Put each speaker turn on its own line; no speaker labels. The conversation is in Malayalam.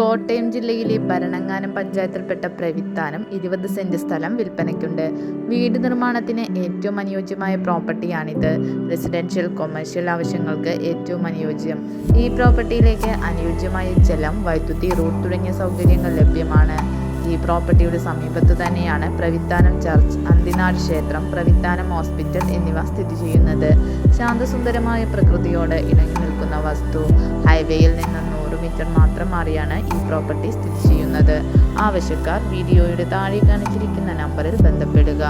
കോട്ടയം ജില്ലയിലെ ഭരണങ്ങാനം പഞ്ചായത്തിൽപ്പെട്ട പ്രവിത്താനം ഇരുപത് സെന്റ് സ്ഥലം വിൽപ്പനയ്ക്കുണ്ട്. വീട് നിർമ്മാണത്തിന് ഏറ്റവും അനുയോജ്യമായ പ്രോപ്പർട്ടിയാണിത്. റെസിഡൻഷ്യൽ കൊമേഴ്ഷ്യൽ ആവശ്യങ്ങൾക്ക് ഏറ്റവും അനുയോജ്യം. ഈ പ്രോപ്പർട്ടിയിലേക്ക് അനുയോജ്യമായ ജലം വൈദ്യുതി റോഡ് തുടങ്ങിയ സൗകര്യങ്ങൾ ലഭ്യമാണ്. ഈ പ്രോപ്പർട്ടിയുടെ സമീപത്ത് തന്നെയാണ് പ്രവിത്താനം ചർച്ച് അന്തിനാട് ക്ഷേത്രം പ്രവിത്താനം ഹോസ്പിറ്റൽ എന്നിവ സ്ഥിതി ചെയ്യുന്നത്. ശാന്തസുന്ദരമായ പ്രകൃതിയോട് ഇണങ്ങി നിൽക്കുന്ന വസ്തു. ഹൈവേയിൽ നിന്ന് മീറ്റർ മാത്രം മാറിയാണ് ഈ പ്രോപ്പർട്ടി സ്ഥിതി ചെയ്യുന്നത്. ആവശ്യക്കാർ വീഡിയോയുടെ താഴെ കാണിച്ചിരിക്കുന്ന നമ്പറിൽ ബന്ധപ്പെടുക.